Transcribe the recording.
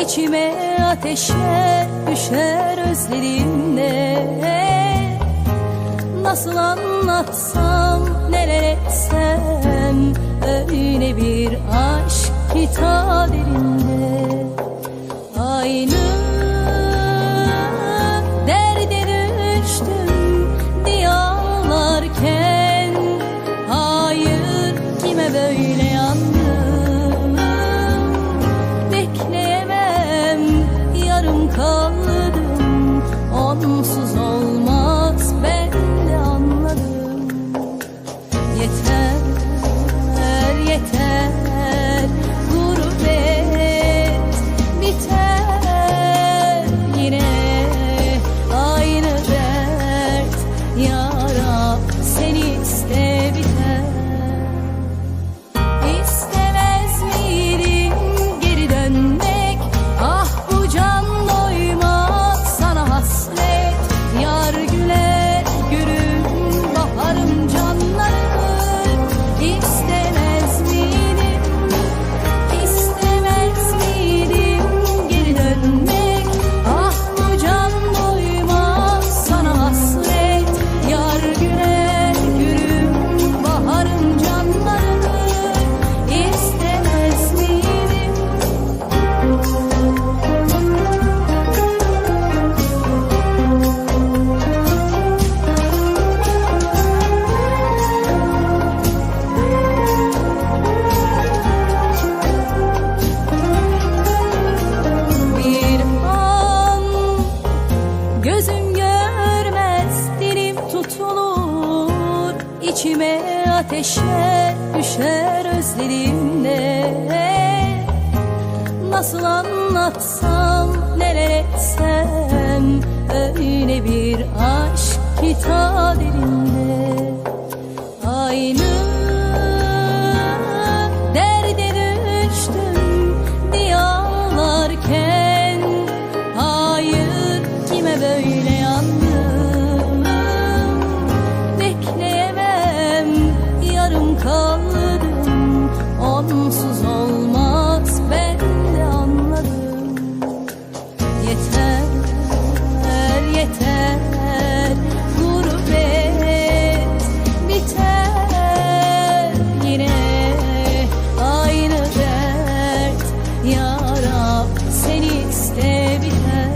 içime ateşler düşer özlerimle Nasıl anlatsam neler etsem öyle bir aşk hitap eder tutulur. İçime ateşe düşer özlerimle Nasıl anlatsam neler etsem öyle bir aşk ki ta derinde. seni istebilen